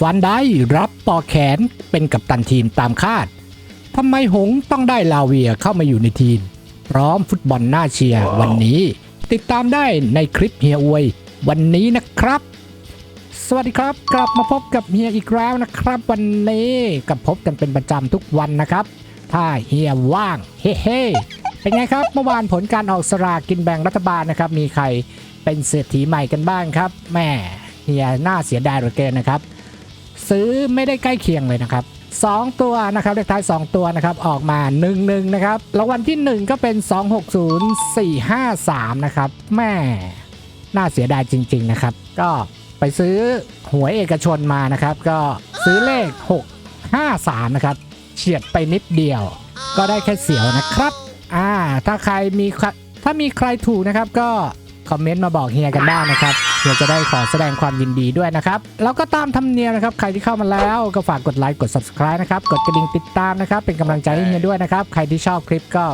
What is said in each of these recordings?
ฟันได้รับต่อแขนเป็นกัปตันทีมตามคาดทำไมหงส์ต้องได้ลาเวียเข้ามาอยู่ในทีม พร้อมฟุตบอลน่าเชียร์วันนี้ ติดตามได้ในคลิปเฮียอวย วันนี้นะครับ สวัสดีครับ กลับมาพบกับเฮียอีกแล้วนะครับ วันนี้กับพบกันเป็นประจำทุกวันนะครับ ถ้าเฮียว่างเฮ้เฮ้เป็นไงครับ เมื่อวานผลการออกสลากกินแบ่งรัฐบาลนะครับ มีใครเป็นเศรษฐีใหม่กันบ้างครับแม่เฮียน่าเสียดายเหลือเกินนะครับ ซื้อไม่ได้ใกล้เคียงเลยนะครับ 2 ตัวนะครับเลขท้าย 2 ตัวนะครับออกมา 1 1 นะครับรางวัลที่ 1 ก็เป็น 260453 นะครับแม่น่าเสียดายจริง ๆนะครับ ก็ไปซื้อหวยเอกชนมานะครับ ก็ซื้อเลข 653 นะครับเฉียดไปนิดเดียว ก็ได้แค่เสียวนะครับ อ่า ถ้าใครมีถ้ามีใครถูกนะครับก็ คอมเมนต์มาบอกเฮียกันได้นะครับเฮียจะได้ขอแสดงความยินดีด้วยนะครับ แล้วก็ตามธรรมเนียมนะครับ ใครที่เข้ามาแล้วก็ฝากกดไลค์กด subscribe นะครับกดกระดิ่งติดตามนะครับ เป็นกำลังใจให้เฮียด้วยนะครับ ใครที่ชอบคลิปก็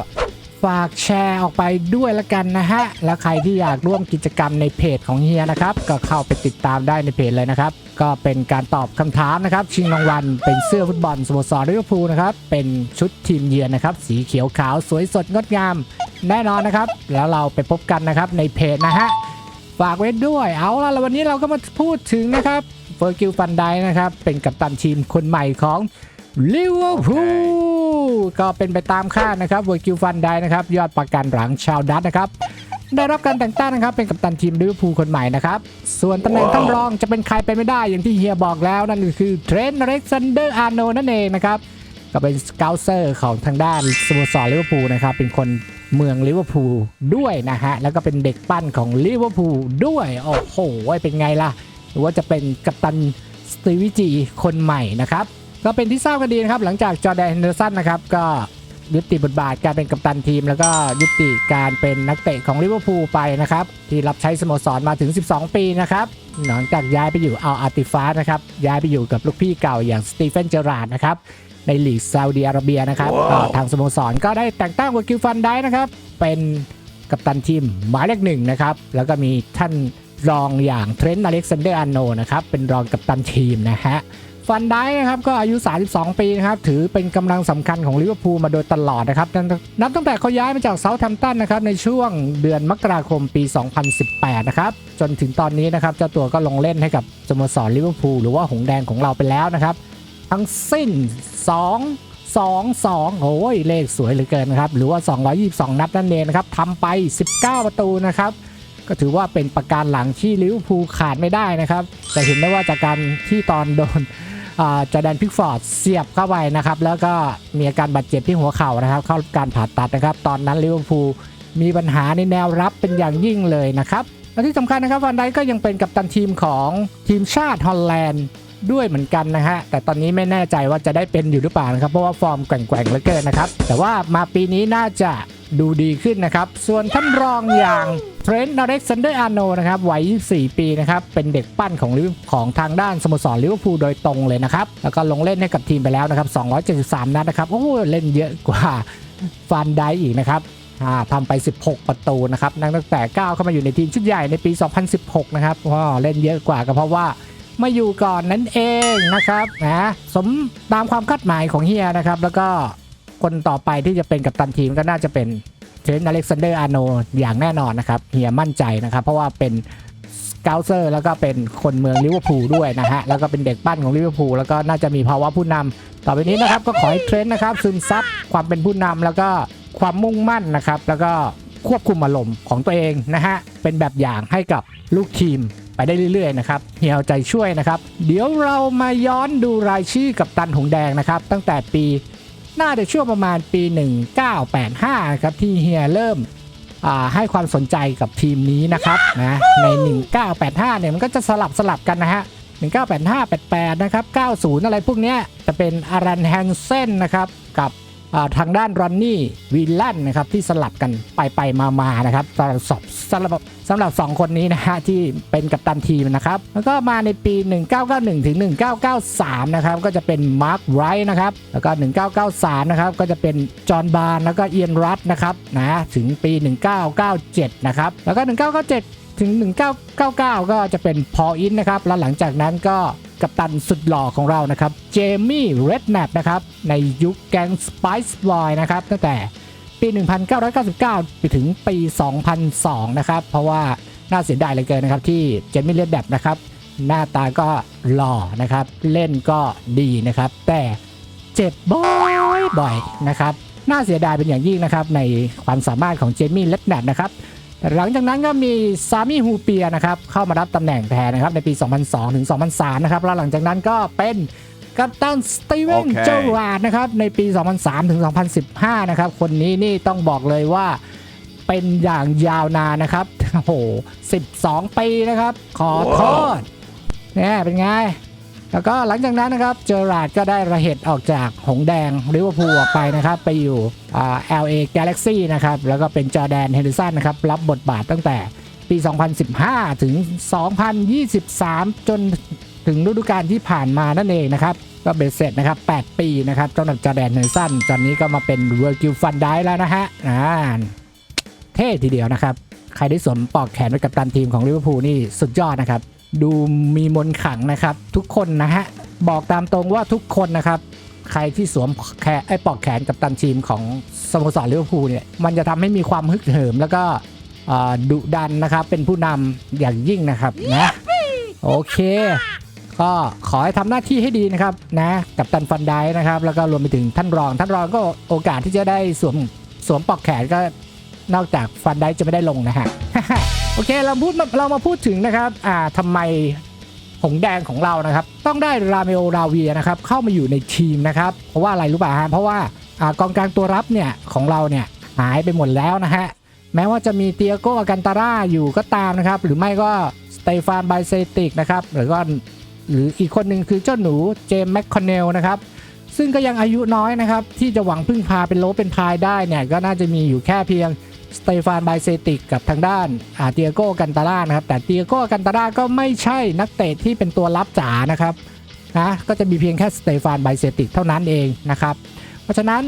ฝากแชร์ออกไปด้วยละกันนะฮะ แล้วใครที่อยากร่วมกิจกรรมในเพจของเฮียนะครับ ก็เข้าไปติดตามได้ในเพจเลยนะครับ ก็เป็นการตอบคำถามนะครับ ชิงรางวัลเป็นเสื้อฟุตบอลสโมสรลิเวอร์พูลนะครับ เป็นชุดทีมเยือนนะครับ สีเขียวขาวสวยสดงดงาม แน่นอนนะครับ แล้วเราไปพบกันนะครับในเพจนะฮะฝากไว้ด้วยเอาล่ะแล้ววันนี้เราก็มาพูดถึงนะครับเฟอร์กิลฟันไดนะครับ เป็นกัปตันทีมคนใหม่ของลิเวอร์พูลก็เป็นไปตามคาดนะครับเฟอร์กิลฟันไดนะครับ ยอดประกันหลังชาวดัตนะครับ ได้รับการแต่งตั้งนะครับ เป็นกัปตันทีมลิเวอร์พูลคนใหม่นะครับ ส่วนตำแหน่งท่านรองจะเป็นใครไปไม่ได้อย่างที่เฮียบอกแล้วนั่นก็คือเทรนต์อเล็กซานเดอร์อาร์โนนั่นเองนะครับ ก็เป็นสเกลเซอร์ของทางด้านสโมสรลิเวอร์พูลนะครับ เป็นคนเมืองลิเวอร์พูลด้วยนะฮะ แล้วก็เป็นเด็กปั้นของลิเวอร์พูลด้วย โอ้โห เป็นไงล่ะ หรือว่าจะเป็นกัปตันสตีวิจีคนใหม่นะครับ ก็เป็นที่ทราบกันดีนะครับ หลังจากจอแดนเฮนเดอร์สันนะครับ ก็ยุติบทบาทการเป็นกัปตันทีม แล้วก็ยุติการเป็นนักเตะของลิเวอร์พูลไปนะครับ ที่รับใช้สโมสรมาถึง 12 ปีนะครับหลังจากย้ายไปอยู่เอัลอาติฟาสนะครับย้ายไปอยู่กับลูกพี่เก่าอย่างสตีเฟนเจอราร์ดนะครับ ในลีกซาอุดิอาระเบียนะครับก็ทางสโมสรก็ได้แต่งตั้งวากิลฟันได้นะครับ เป็นกัปตันทีมหมายเลขหนึ่งนะครับ แล้วก็มีท่านรองอย่างเทรนต์อเล็กซานเดอร์อาโนนะครับ เป็นรองกัปตันทีมนะฮะฟันได้นะครับก็อายุ 32 ปีนะครับถือเป็นกำลังสำคัญของลิเวอร์พูลมาโดยตลอดนะครับนับนับตั้งแต่เขาย้ายมาจากเซาท์แฮมป์ตันนะครับในช่วงเดือนมกราคมปี 2018 นะครับจนถึงตอนนี้นะครับเจ้าตัวก็ลงเล่นให้กับสโมสรลิเวอร์พูลหรือว่าหงส์แดงของเราไปแล้วนะครับ ทั้งสิ้น 2 2 2 โอ้ย เลขสวยเหลือเกินนะครับ หรือว่า 222 นัดนั่นเองนะครับทำไป 19 ประตูนะครับ ก็ถือว่าเป็นประการหลังที่ลิเวอร์พูลขาดไม่ได้นะครับ แต่เห็นได้ว่าจากการที่ตอนโดนจอแดนพิกฟอร์ดเสียบเข้าไปนะครับ แล้วก็มีอาการบาดเจ็บที่หัวเข่านะครับ เข้าการผ่าตัดนะครับ ตอนนั้นลิเวอร์พูลมีปัญหาในแนวรับเป็นอย่างยิ่งเลยนะครับและที่สำคัญนะครับวันไดก็ยังเป็นกัปตันทีมของทีมชาติฮอลแลนด์ ด้วยเหมือนกันนะฮะ แต่ตอนนี้ไม่แน่ใจว่าจะได้เป็นอยู่หรือเปล่านะครับ เพราะว่าฟอร์มแกว่งๆเหลือเกินนะครับ แต่ว่ามาปีนี้น่าจะดูดีขึ้นนะครับ ส่วนท่านรองอย่างเทรนต์อเล็กซานเดอร์อาโนนะครับวัย 24 ปีนะครับ เป็นเด็กปั้นของของทางด้านสโมสรลิเวอร์พูลโดยตรงเลยนะครับ แล้วก็ลงเล่นให้กับทีมไปแล้วนะครับ 273 นัดนะครับ โอ้เล่นเยอะกว่าฟันไดอีกนะครับทำไป 16 ประตูนะครับตั้งแต่ก้าวเข้ามาอยู่ในทีมชุดใหญ่ในปี 2016 นะครับก็เล่นเยอะกว่าก็เพราะว่า มาอยู่ก่อนนั่นเองนะครับนะสมตามความคาดหมายของเฮียนะครับ แล้วก็คนต่อไปที่จะเป็นกัปตันทีมก็น่าจะเป็นเทรนต์อเล็กซานเดอร์อาร์โนอย่างแน่นอนนะครับเฮียมั่นใจนะครับ เพราะว่าเป็นสเกลเซอร์แล้วก็เป็นคนเมืองลิเวอร์พูลด้วยนะฮะ แล้วก็เป็นเด็กปั้นของลิเวอร์พูลแล้วก็น่าจะมีภาวะผู้นำต่อไปนี้นะครับก็ขอให้เทรนต์นะครับ ซึมซับความเป็นผู้นำแล้วก็ความมุ่งมั่นนะครับ แล้วก็ควบคุมอารมณ์ของตัวเองนะฮะ เป็นแบบอย่างให้กับลูกทีม ไปได้เรื่อยๆนะครับเฮียเอาใจช่วยนะครับ เดี๋ยวเรามาย้อนดูรายชื่อกับตันหงแดงนะครับ ตั้งแต่ปีน่าจะช่วงประมาณปี 1985นะครับที่เฮียเริ่มให้ความสนใจกับทีมนี้นะครับนะใน 1985 เนี่ยมันก็จะสลับสลับกันนะฮะ 1985 88 นะครับ 90 อะไรพวกเนี้ยจะเป็นอารันแฮนเซนนะครับกับ ทางด้านรอนนี่วิลลันนะครับที่สลับกันไปไปมามานะครับสำหรับสองสำหรับสำหรับสองคนนี้นะฮะที่เป็นกัปตันทีมนะครับ แล้วก็มาในปี 1991 ถึง 1993 นะครับก็จะเป็นมาร์คไรท์นะครับแล้วก็ 1993 นะครับก็จะเป็นจอห์นบาร์นแล้วก็เอียนรัตนะครับนะถึงปี 1997 นะครับแล้วก็ 1997 ถึง 1999 ก็จะเป็นพออินนะครับแล้วหลังจากนั้นก็ กัปตันสุดหล่อของเรานะครับ เจมี่เรดแนปนะครับ ในยุคแก๊งสไปซ์บอยนะครับ ตั้งแต่ปี 1999 ไปถึงปี 2002 นะครับ เพราะว่าน่าเสียดายเหลือเกินนะครับ ที่เจมี่เรดแนปนะครับ หน้าตาก็หล่อนะครับ เล่นก็ดีนะครับ แต่เจ็บบ่อยบ่อยๆนะครับ น่าเสียดายเป็นอย่างยิ่งนะครับ ในความสามารถของเจมี่เล็ดแนดนะครับ หลังจากนั้นก็มีซามิฮูเปียนะครับเข้ามารับตำแหน่งแทนนะครับในปี 2002 ถึง 2003 นะครับแล้วหลังจากนั้นก็เป็นกัปตันสตีเวนโอเคเจอราร์ดนะครับในปี 2003 ถึง 2015 นะครับคนนี้นี่ต้องบอกเลยว่าเป็นอย่างยาวนานนะครับโอ้โห 12 ปีนะครับ ขอโทษเนี่ยเป็นไง แล้วก็หลังจากนั้นนะครับเจอราร์ดก็ได้ระเหตุออกจากหงแดงลิเวอร์พูลออกไปนะครับไปอยู่อ่า LA Galaxy นะครับแล้วก็เป็นจอแดนเฮนเดอร์สันนะครับรับบทบาทตั้งแต่ปี 2015 ถึง 2023 จนถึงฤดูกาลที่ผ่านมานั่นเองนะครับก็เบ็ดเสร็จนะครับ 8 ปีนะครับสำหรับจอแดนเฮนเดอร์สันตอนนี้ก็มาเป็นเวอร์กิลฟันได้แล้วนะฮะอ่าเท่ทีเดียวนะครับ ใครได้สวมปอกแขนไว้กับตันทีมของลิเวอร์พูลนี่สุดยอดนะครับ ดูมีมนขังนะครับ ทุกคนนะฮะ บอกตามตรงว่าทุกคนนะครับ ใครที่สวมแขนไอ้ปลอกแขนกับตันทีมของสโมสรลิเวอร์พูลเนี่ยมันจะทำให้มีความฮึกเหิมแล้วก็ดุดันนะครับ เป็นผู้นำอย่างยิ่งนะครับนะโอเคก็ขอให้ทำหน้าที่ให้ดีนะครับนะกับตันฟันได้นะครับ แล้วก็รวมไปถึงท่านรอง ท่านรองก็โอกาสที่จะได้สวมสวมปลอกแขนก็นอกจากฟันได้จะไม่ได้ลงนะฮะ โอเคเราพูดมาเรามาพูดถึงนะครับอ่าทำไมหงแดงของเรานะครับ ต้องได้ราเมโอราเวียนะครับเข้ามาอยู่ในทีมนะครับ เพราะว่าอะไรรู้ป่ะฮะเพราะว่าอ่ากองกลางตัวรับเนี่ยของเราเนี่ยหายไปหมดแล้วนะฮะแม้ว่าจะมีเตียโกกันตาร่าอยู่ก็ตามนะครับ หรือไม่ก็สเตฟานไบเซติกนะครับหรือว่าหรืออีกคนหนึ่งคือเจ้าหนูเจมส์แมคคอนเนลนะครับซึ่งก็ยังอายุน้อยนะครับ ที่จะหวังพึ่งพาเป็นโลเป็นพายได้เนี่ยก็น่าจะมีอยู่แค่เพียง สเตฟานไบเซติกกับทางด้านอาเตียโกกันตาร่านะครับ แต่เตียโกกันตาร่าก็ไม่ใช่นักเตะที่เป็นตัวรับจ๋านะครับนะก็จะมีเพียงแค่สเตฟานไบเซติกเท่านั้นเองนะครับ เพราะฉะนั้น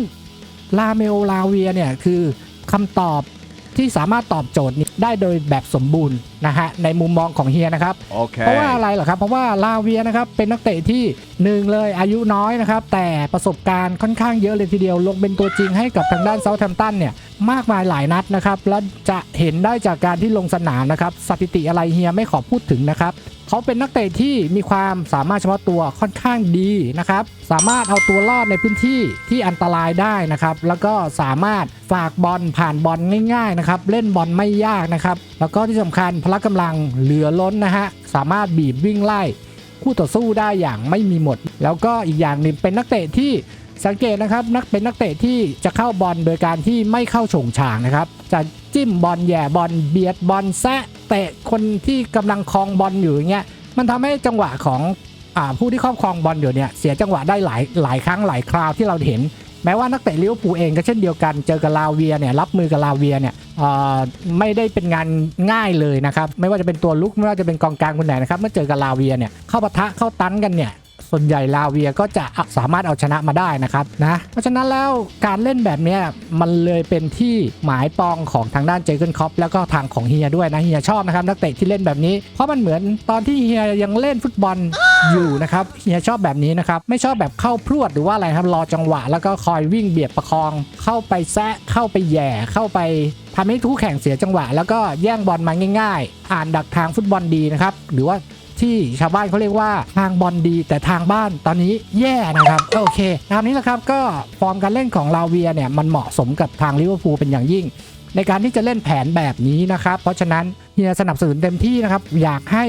ลาเมโอลาเวียเนี่ยคือคำตอบที่สามารถตอบโจทย์นี้ได้โดยแบบสมบูรณ์นะฮะในมุมมองของเฮียนะครับ Okay. เพราะว่าอะไรเหรอครับ เพราะว่าลาเวียนะครับเป็นนักเตะที่ หนึ่งเลยอายุน้อยนะครับ แต่ประสบการณ์ค่อนข้างเยอะเลยทีเดียว ลงเป็นตัวจริงให้กับทางด้านเซาท์แฮมป์ตันเนี่ยมากมายหลายนัดนะครับและจะเห็นได้จากการที่ลงสนามนะครับสถิติอะไรเฮียไม่ขอพูดถึงนะครับเขาเป็นนักเตะที่มีความสามารถเฉพาะตัวค่อนข้างดีนะครับ สามารถเอาตัวรอดในพื้นที่ที่อันตรายได้นะครับ แล้วก็สามารถฝากบอลผ่านบอลง่ายๆนะครับ เล่นบอลไม่ยากนะครับ แล้วก็ที่สำคัญพละกำลังเหลือล้นนะฮะ สามารถบีบวิ่งไล่ คู่ต่อสู้ได้อย่างไม่มีหมด แล้วก็อีกอย่างหนึ่งเป็นนักเตะที่สังเกตนะครับนักเป็นนักเตะที่จะเข้าบอลโดยการที่ไม่เข้าโฉงฉางนะครับ จะจิ้มบอลแย่บอลเบียดบอลแซะเตะคนที่กำลังคลองบอลอยู่อย่างเงี้ยมันทำให้จังหวะของอผู้ที่ครอบครองบอลอยู่เนี่ยเสียจังหวะได้หลายหลายครั้งหลายคราวที่เราเห็น แม้ว่านักเตะลิเวอร์พูลเองก็เช่นเดียวกันเจอกับลาเวียเนี่ยรับมือกับลาเวียเนี่ย ไม่ได้เป็นงานง่ายเลยนะครับ ไม่ว่าจะเป็นตัวลุกไม่ว่าจะเป็นกองกลางคนไหนนะครับ เมื่อเจอกับลาเวียเนี่ยเข้าปะทะเข้าตันกันเนี่ย ส่วนใหญ่ลาเวียก็จะสามารถเอาชนะมาได้นะครับนะเพราะฉะนั้นแล้วการเล่นแบบนี้มันเลยเป็นที่หมายปองของทางด้านเจอเกนคอปแล้วก็ทางของเฮียด้วยนะเฮียชอบนะครับนักเตะที่เล่นแบบนี้ เพราะมันเหมือนตอนที่เฮียยังเล่นฟุตบอลอยู่นะครับเฮียชอบแบบนี้นะครับไม่ชอบแบบเข้าพรวดหรือว่าอะไรครับรอจังหวะ แล้วก็คอยวิ่งเบียดประคอง เข้าไปแซะเข้าไปแย่เข้าไปทำให้คู่แข่งเสียจังหวะ แล้วก็แย่งบอลมาง่าย ๆ อ่านดักทางฟุตบอลดีนะครับหรือว่า ที่ชาวบ้านเขาเรียกว่าทางบอลดี แต่ทางบ้านตอนนี้แย่นะครับโอเคตามนี้แหละครับก็ฟอร์มการเล่นของลาเวียเนี่ยมันเหมาะสมกับทางลิเวอร์พูลเป็นอย่างยิ่ง ในการที่จะเล่นแผนแบบนี้นะครับ เพราะฉะนั้นเฮียสนับสนุนเต็มที่นะครับ อยากให้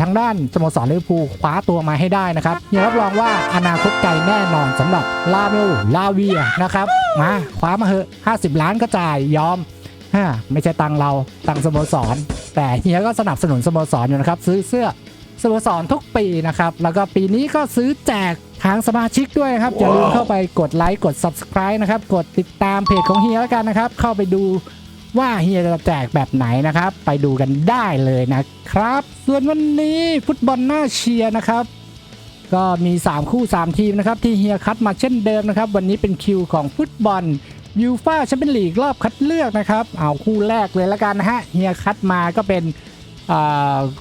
ทางด้านสโมสรลิเวอร์พูลคว้าตัวมาให้ได้นะครับเฮียรับรองว่าอนาคตไกลแน่นอนสำหรับลาเวลลาเวียนะครับมาคว้ามาเหอะ50 ล้านก็จ่ายยอมฮะไม่ใช่ตังเราตังสโมสร แต่เฮียก็สนับสนุนสโมสรอยู่นะครับ ซื้อเสื้อ สโมสรทุกปีนะครับ แล้วก็ปีนี้ก็ซื้อแจกทางสมาชิกด้วยนะครับ อย่าลืมเข้าไปกดไลค์กด subscribe นะครับ กดติดตามเพจของเฮียแล้วกันนะครับ เข้าไปดูว่าเฮียจะแจกแบบไหนนะครับ ไปดูกันได้เลยนะครับ ส่วนวันนี้ฟุตบอลน่าเชียร์นะครับ ก็มี 3 คู่ 3 ทีมนะครับ ที่เฮียคัดมาเช่นเดิมนะครับ วันนี้เป็นคิวของฟุตบอลยูฟาแชมเปี้ยนลีกรอบคัดเลือกนะครับ เอาคู่แรกเลยละกันนะฮะเฮียคัดมาก็เป็นอ่า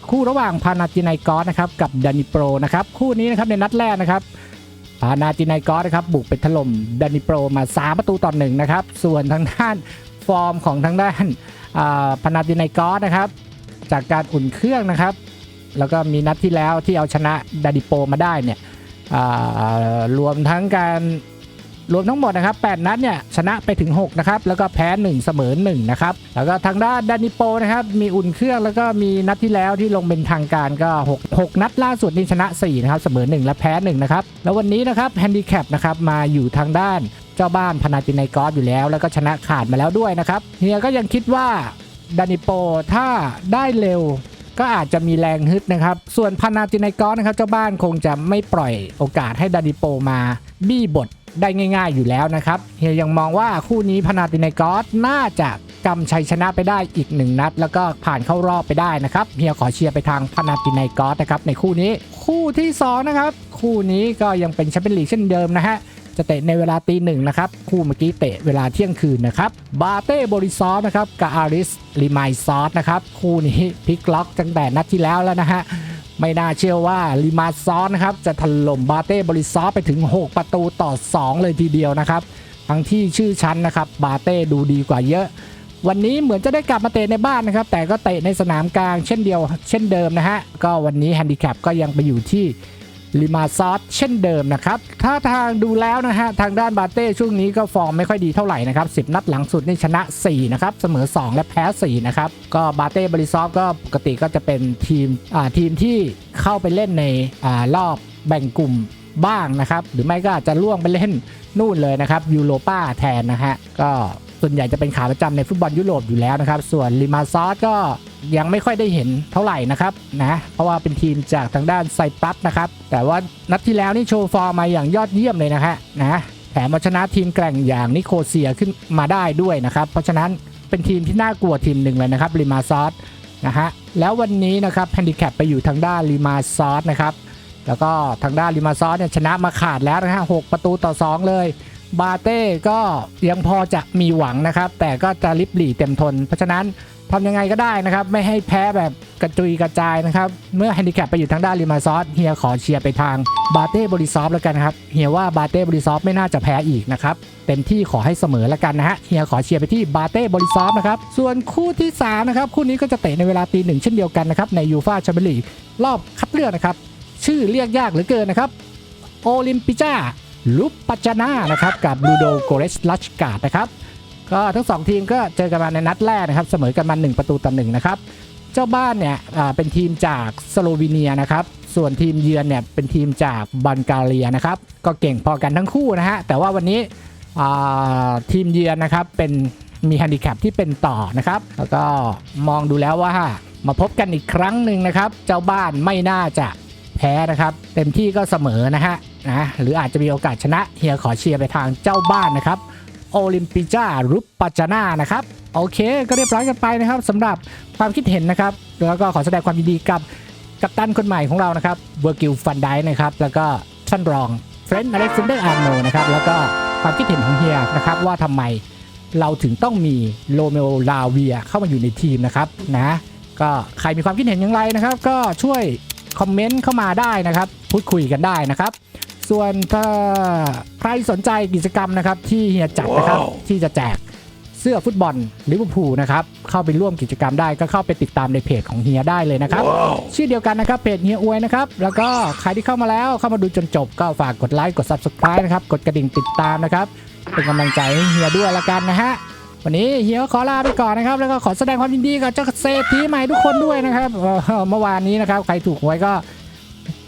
คู่ระหว่างพานาจิไนกอสนะครับกับดานิโปรนะครับคู่นี้นะครับในนัดแรกนะครับพานาจิไนกอสนะครับบุกไปถล่มดานิโปรมา 3 ประตูต่อหนึ่งนะครับส่วนทางด้านฟอร์มของทางด้านพานาจิไนกอสนะครับจากการอุ่นเครื่องนะครับ แล้วก็มีนัดที่แล้วที่เอาชนะดานิโปรมาได้เนี่ยรวมทั้งการ รวมทั้งหมดนะครับ8นัดเนี่ยชนะไปถึง6นะครับแล้วก็แพ้ 1 เสมอ1นะครับแล้วก็ทางด้านดานิโปนะครับมีอุ่นเครื่องแล้วก็มีนัดที่แล้วที่ลงเป็นทางการก็ 6 6 นัดล่าสุดนี่ชนะ4นะครับเสมอ 1 และแพ้1นะครับแล้ววันนี้นะครับแฮนดิแคปนะครับมาอยู่ทางด้านเจ้าบ้านพนาตินไนกอสอยู่แล้ว แล้วก็ชนะขาดมาแล้วด้วยนะครับเฮียก็ยังคิดว่าดานิโปถ้าได้เร็วก็อาจจะมีแรงฮึดนะครับ ส่วนพานาตินไนกอสนะครับเจ้าบ้านคงจะไม่ปล่อยโอกาสให้ดานิโปมาบี้บท ได้ง่าย ๆ อยู่แล้วนะครับเฮียยังมองว่าคู่นี้พานาตินไนกอสน่าจะกำชัยชนะไปได้อีกหนึ่งนัด แล้วก็ผ่านเข้ารอบไปได้นะครับเฮียขอเชียร์ไปทางพานาตินไนกอสนะครับในคู่นี้คู่ที่สองนะครับคู่นี้ก็ยังเป็นแชมเปี้ยนลีกเช่นเดิมนะฮะจะเตะในเวลาตีหนึ่งนะครับ คู่เมื่อกี้เตะเวลาเที่ยงคืนนะครับ บาเต้บริซอฟนะครับกับอาริสลิมายซอสนะครับ คู่นี้พลิกล็อกตั้งแต่นัดที่แล้วแล้วนะฮะ ไม่น่าเชื่อว่าลิมาซอนนะครับ จะถล่มบาเต้บริซอไปถึง 6 ประตูต่อ 2 เลยทีเดียวนะครับ ทั้งที่ชื่อชั้นนะครับ บาเต้ดูดีกว่าเยอะ วันนี้เหมือนจะได้กลับมาเตะในบ้านนะครับ แต่ก็เตะในสนามกลางเช่นเดียว เช่นเดิมนะฮะ ก็วันนี้แฮนดิแคปก็ยังไปอยู่ที่ ลิมาซอสเช่นเดิมนะครับถ้าทางดูแล้วนะฮะทางด้านบาเต้ช่วงนี้ก็ฟอร์มไม่ค่อยดีเท่าไหร่นะครับ10 นัดหลังสุดนี่ชนะ4นะครับเสมอ 2 และแพ้4นะครับก็บาเต้บริซอฟก็ปกติก็จะเป็นทีมอ่าทีมที่เข้าไปเล่นในอ่ารอบแบ่งกลุ่มบ้างนะครับหรือไม่ก็อาจจะล่วงไปเล่นนู่นเลยนะครับยูโรป้าแทนนะฮะก็ส่วนใหญ่จะเป็นขาประจำในฟุตบอลยุโรปอยู่แล้วนะครับส่วนลิมาซอสก็ ยังไม่ค่อยได้เห็นเท่าไหร่นะครับนะเพราะว่าเป็นทีมจากทางด้านไซปรัสนะครับ แต่ว่านัดที่แล้วนี่โชว์ฟอร์มมาอย่างยอดเยี่ยมเลยนะฮะนะแถมมาชนะทีมแกร่งอย่างนิโคเซียขึ้นมาได้ด้วยนะครับ เพราะฉะนั้นเป็นทีมที่น่ากลัวทีมหนึ่งเลยนะครับลิมาซอสนะฮะแล้ววันนี้นะครับแฮนดิแคปไปอยู่ทางด้านลิมาซอสนะครับแล้วก็ทางด้านลิมาซอสเนี่ยชนะมาขาดแล้วนะฮะหกประตูต่อ 2 เลยบาเต้ก็ยังพอจะมีหวังนะครับ แต่ก็จะลิบหลี่เต็มทน เพราะฉะนั้น ทำยังไงก็ได้นะครับ ไม่ให้แพ้แบบกระจุยกระจายนะครับ เมื่อแฮนดิแคปไปอยู่ทางด้านลิมาซอสเฮียขอเชียร์ไปทางบาเต้บริซอฟแล้วกันครับเฮียว่าบาเต้บริซอฟไม่น่าจะแพ้อีกนะครับเต็มที่ขอให้เสมอแล้วกันนะฮะเฮียขอเชียร์ไปที่บาเต้บริซอฟนะครับส่วนคู่ที่สามนะครับคู่นี้ก็จะเตะในเวลาตีหนึ่งเช่นเดียวกันนะครับในยูฟาแชมเปี้ยนลีกรอบคัดเลือกนะครับชื่อเรียกยากเหลือเกินนะครับโอลิมปิจ้าลุปปัจจานานะครับกับบลูโดโกเรสลัชกาดนะครับ ก็ทั้งสองทีมก็เจอกันมาในนัดแรกนะครับเสมอกันมา1ประตูต่อหนึ่งนะครับเจ้าบ้านเนี่ยเป็นทีมจากสโลวีเนียนะครับส่วนทีมเยือนเนี่ยเป็นทีมจากบัลแกเรียนะครับก็เก่งพอกันทั้งคู่นะฮะแต่ว่าวันนี้ทีมเยือนนะครับเป็นมีแฮนดิแคปที่เป็นต่อนะครับ แล้วก็มองดูแล้วว่ามาพบกันอีกครั้งหนึ่งนะครับ เจ้าบ้านไม่น่าจะแพ้นะครับ เต็มที่ก็เสมอนะฮะนะหรืออาจจะมีโอกาสชนะเฮียขอเชียร์ไปทางเจ้าบ้านนะครับ โอลิมปิจ้ารุปปัจจานานะครับโอเค ก็เรียบร้อยกันไปนะครับสำหรับความคิดเห็นนะครับ แล้วก็ขอแสดงความยินดีกับกัปตันคนใหม่ของเรานะครับเวอร์กิลฟันไดนะครับแล้วก็ท่านรองเฟรนด์อเล็กซานเดอร์อาร์โนนะครับแล้วก็ความคิดเห็นของเฮียนะครับว่าทำไมเราถึงต้องมีโรเมโอลาเวียเข้ามาอยู่ในทีมนะครับนะก็ใครมีความคิดเห็นอย่างไรนะครับ ก็ช่วยคอมเมนต์เข้ามาได้นะครับ พูดคุยกันได้นะครับ ส่วนถ้าใครสนใจกิจกรรมนะครับ ที่เฮียจัดนะครับ ที่จะแจกเสื้อฟุตบอลลิเวอร์พูลนะครับ เข้าไปร่วมกิจกรรมได้ก็เข้าไปติดตามในเพจของเฮียได้เลยนะครับ ชื่อเดียวกันนะครับเพจเฮียอวยนะครับ แล้วก็ใครที่เข้ามาแล้วเข้ามาดูจนจบ ก็ฝากกดไลค์กด subscribe นะครับ กดกระดิ่งติดตามนะครับเป็นกำลังใจให้เฮียด้วยละกันนะฮะวันนี้เฮียก็ขอลาไปก่อนนะครับ แล้วก็ขอแสดงความยินดีกับเจ้าเศรษฐีใหม่ทุกคนด้วยนะครับเอ่อเมื่อวานนี้นะครับ ใครถูกหวยก็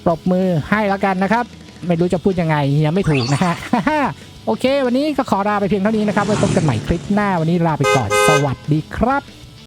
ปรบมือให้แล้วกันนะครับ ไม่รู้จะพูดยังไงเฮียไม่ถูกนะฮะโอเค วันนี้ก็ขอลาไปเพียงเท่านี้นะครับไว้พบกันใหม่คลิปหน้าวันนี้ลาไปก่อนสวัสดีครับ